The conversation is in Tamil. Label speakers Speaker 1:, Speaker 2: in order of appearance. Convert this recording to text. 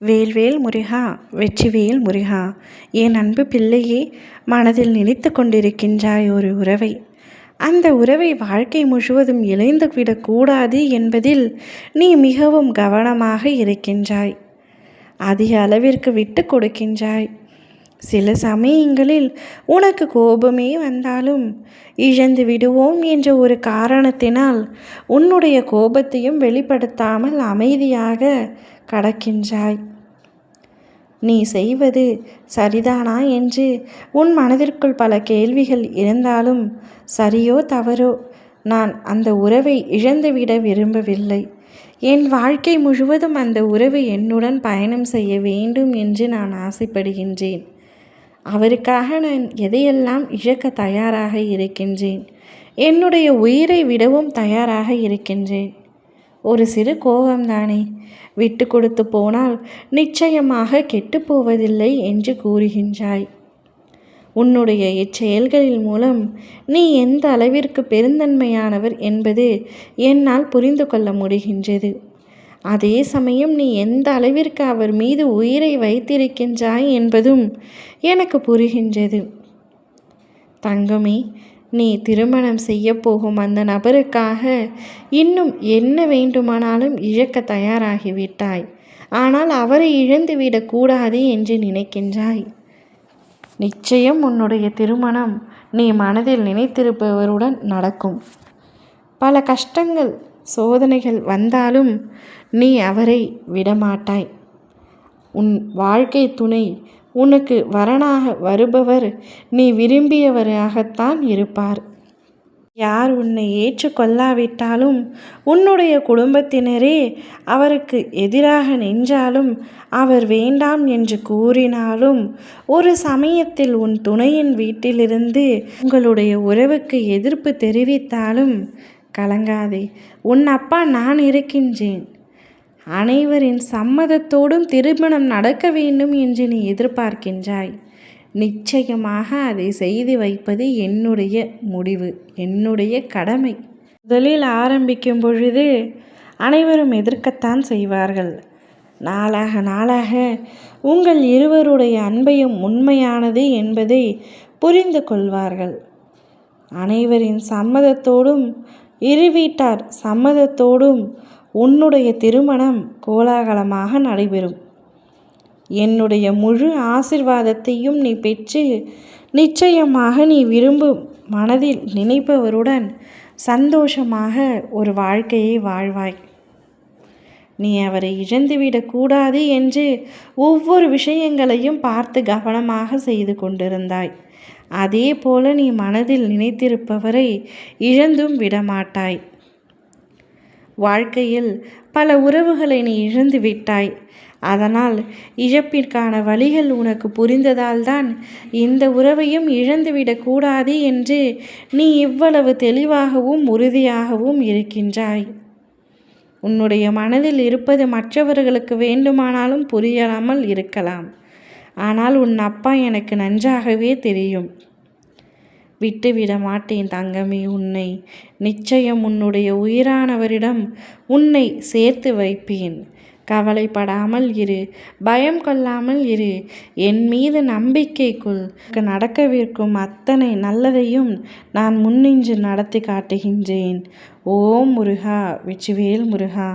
Speaker 1: வேல்வேல் முருகா வெற்றிவேல் முருகா என் அன்பு பிள்ளையே மனதில் நினைத்து கொண்டிருக்கின்றாய் ஒரு உறவை. அந்த உறவை வாழ்க்கை முழுவதும் இழைந்து விடக்கூடாது என்பதில் நீ மிகவும் கவனமாக இருக்கின்றாய். அதிக அளவிற்கு விட்டு கொடுக்கின்றாய். சில சமயங்களில் உனக்கு கோபமே வந்தாலும் இழந்து விடுவோம் என்ற ஒரு காரணத்தினால் உன்னுடைய கோபத்தையும் வெளிப்படுத்தாமல் அமைதியாக கடக்கின்றாய். நீ செய்வது சரிதானா என்று உன் மனதிற்குள் பல கேள்விகள் இருந்தாலும் சரியோ தவறோ நான் அந்த உறவை இழந்துவிட விரும்பவில்லை. என் வாழ்க்கை முழுவதும் அந்த உறவு என்னுடன் பயணம் செய்ய வேண்டும் என்று நான் ஆசைப்படுகின்றேன். அவருக்காக நான் எதையெல்லாம் இழக்க தயாராக இருக்கின்றேன்? என்னுடைய உயிரை விடவும் தயாராக இருக்கின்றேன். ஒரு சிறு கோபம்தானே விட்டு கொடுத்து போனால் நிச்சயமாக கெட்டுப்போவதில்லை என்று கூறுகின்றாய். உன்னுடைய இச்செயல்களின் மூலம் நீ எந்த அளவிற்கு பெருந்தன்மையானவர் என்பது என்னால் புரிந்து கொள்ள முடிகின்றது. அதே சமயம் நீ எந்த அளவிற்கு அவர் மீது உயிரை வைத்திருக்கின்றாய் என்பதும் எனக்கு புரிகின்றது. தங்கமே நீ திருமணம் செய்ய போகும் அந்த நபருக்காக இன்னும் என்ன வேண்டுமானாலும் இழக்க தயாராகிவிட்டாய். ஆனால் அவரை இழந்துவிடக்கூடாது என்று நினைக்கின்றாய். நிச்சயம் உன்னுடைய திருமணம் நீ மனதில் நினைத்திருப்பவருடன் நடக்கும். பல கஷ்டங்கள் சோதனைகள் வந்தாலும் நீ அவரை விடமாட்டாய். உன் வாழ்க்கை துணை உனக்கு வரனாக வருபவர் நீ விரும்பியவராகத்தான் இருப்பார். யார் உன்னை ஏற்றுக்கொள்ளாவிட்டாலும் உன்னுடைய குடும்பத்தினரே அவருக்கு எதிராக நின்றாலும் அவர் வேண்டாம் என்று கூறினாலும் ஒரு சமயத்தில் உன் துணையின் வீட்டிலிருந்து உங்களுடைய உறவுக்கு எதிர்ப்பு தெரிவித்தாலும் கலங்காதே உன் அப்பா நான் இருக்கின்றேன். அனைவரின் சம்மதத்தோடும் திருமணம் நடக்க வேண்டும் என்று நீ எதிர்பார்க்கின்றாய். நிச்சயமாக அதை செய்து வைப்பது என்னுடைய முடிவு என்னுடைய கடமை. முதலில் ஆரம்பிக்கும் பொழுது அனைவரும் எதிர்க்கத்தான் செய்வார்கள். நாளாக நாளாக உங்கள் இருவருடைய அன்பையும் உண்மையானது என்பதை புரிந்து கொள்வார்கள். அனைவரின் சம்மதத்தோடும் இரு வீட்டார் சம்மதத்தோடும் உன்னுடைய திருமணம் கோலாகலமாக நடைபெறும். என்னுடைய முழு ஆசிர்வாதத்தையும் நீ பெற்று நிச்சயமாக நீ விரும்பும் மனதில் நினைப்பவருடன் சந்தோஷமாக ஒரு வாழ்க்கையை வாழ்வாய். நீ அவரை இழந்துவிடக்கூடாது என்று ஒவ்வொரு விஷயங்களையும் பார்த்து கவனமாக செய்து கொண்டிருந்தாய். அதே போல நீ மனதில் நினைத்திருப்பவரை இழந்தும் விடமாட்டாய். வாழ்க்கையில் பல உறவுகளை நீ இழந்து விட்டாய். அதனால் இழப்பிற்கான வழிகள் உனக்கு புரிந்ததால்தான் இந்த உறவையும் இழந்துவிடக்கூடாது என்று நீ இவ்வளவு தெளிவாகவும் உறுதியாகவும் இருக்கின்றாய். உன்னுடைய மனதில் இருப்பது மற்றவர்களுக்கு வேண்டுமானாலும் புரியாமல் இருக்கலாம். ஆனால் உன் அப்பா எனக்கு நன்றாகவே தெரியும். விட்டுவிட மாட்டேன் தங்கமே உன்னை. நிச்சயம் உன்னுடைய உயிரானவரிடம் உன்னை சேர்த்து வைப்பேன். கவலைப்படாமல் இரு பயம் கொள்ளாமல் இரு. என் மீது நம்பிக்கைக்குள் நடக்கவிருக்கும் அத்தனை நல்லதையும் நான் முன்னின்று நடத்தி காட்டுகின்றேன். ஓம் முருகா விச்சுவேல் முருகா.